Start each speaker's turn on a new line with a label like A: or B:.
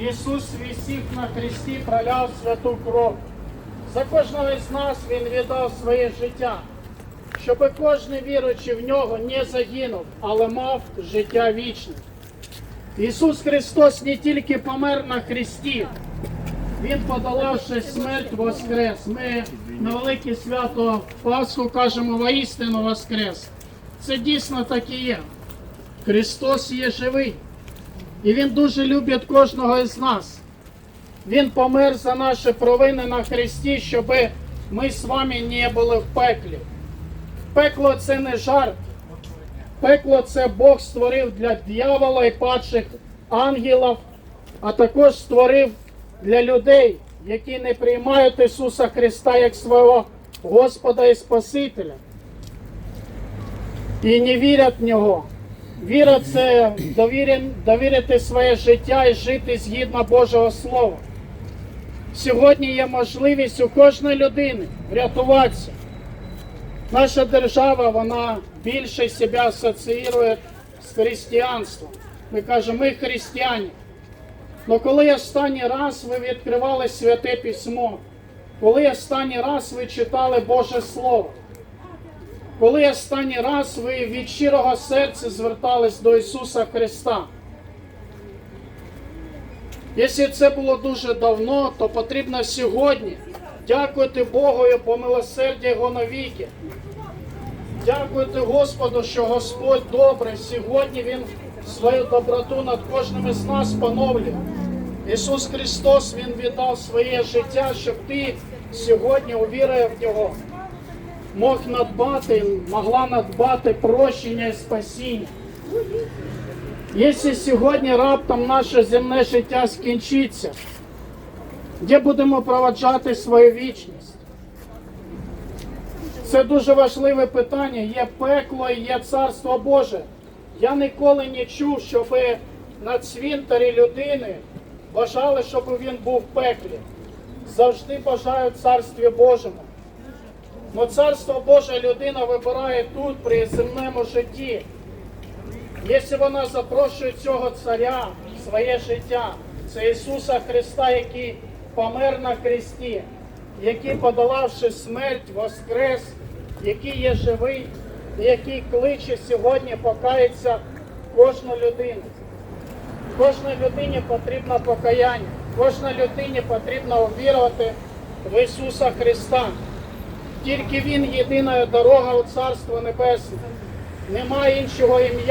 A: Ісус висів на хресті, проляв святу кров. За кожного із нас Він віддав своє життя, щоб кожен віруючий в нього не загинув, але мав життя вічне. Ісус Христос не тільки помер на хресті, Він, подолавши смерть, воскрес. Ми на велике свято Пасху кажемо воістину воскрес. Це дійсно так і є. Христос є живий. І Він дуже любить кожного із нас. Він помер за наші провини на Христі, щоб ми з вами не були в пеклі. Пекло це не жарт. Пекло це Бог створив для дьявола і падших ангелів, а також створив для людей, які не приймають Ісуса Христа як свого Господа і Спасителя. І не вірять в Нього. Віра це довірити своє життя і жити згідно Божого Слова. Сьогодні є можливість у кожної людини врятуватися. Наша держава вона більше себе асоціює з християнством. Ми кажемо, ми християни. Але коли останній раз ви відкривали святе письмо, коли останній раз ви читали Боже Слово, коли останній раз ви від щирого серця звертались до Ісуса Христа? Якщо це було дуже давно, то потрібно сьогодні дякувати Богу і по милосердя Його навіки. Дякуйте Господу, що Господь добрий. Сьогодні Він свою доброту над кожним із нас поновлює. Ісус Христос Він віддав своє життя, щоб ти сьогодні увірив в Нього. Мог надбати, могла надбати прощення і спасіння. Якщо сьогодні раптом наше земне життя скінчиться, де будемо проваджати свою вічність? Це дуже важливе питання. Є пекло і є царство Боже. Я ніколи не чув, щоб на цвинтарі людини бажали, щоб він був в пеклі. Завжди бажають царстві Божому. Но царство Боже людина вибирає тут, при земному житті. Якщо вона запрошує цього царя в своє життя, це Ісуса Христа, який помер на хресті, який, подолавши смерть, воскрес, який є живий, який кличе сьогодні покається кожну людину. Кожній людині потрібно покаяння, кожній людині потрібно увірувати в Ісуса Христа. Тільки Він єдина дорога у Царство Небесне. Немає іншого ім'я.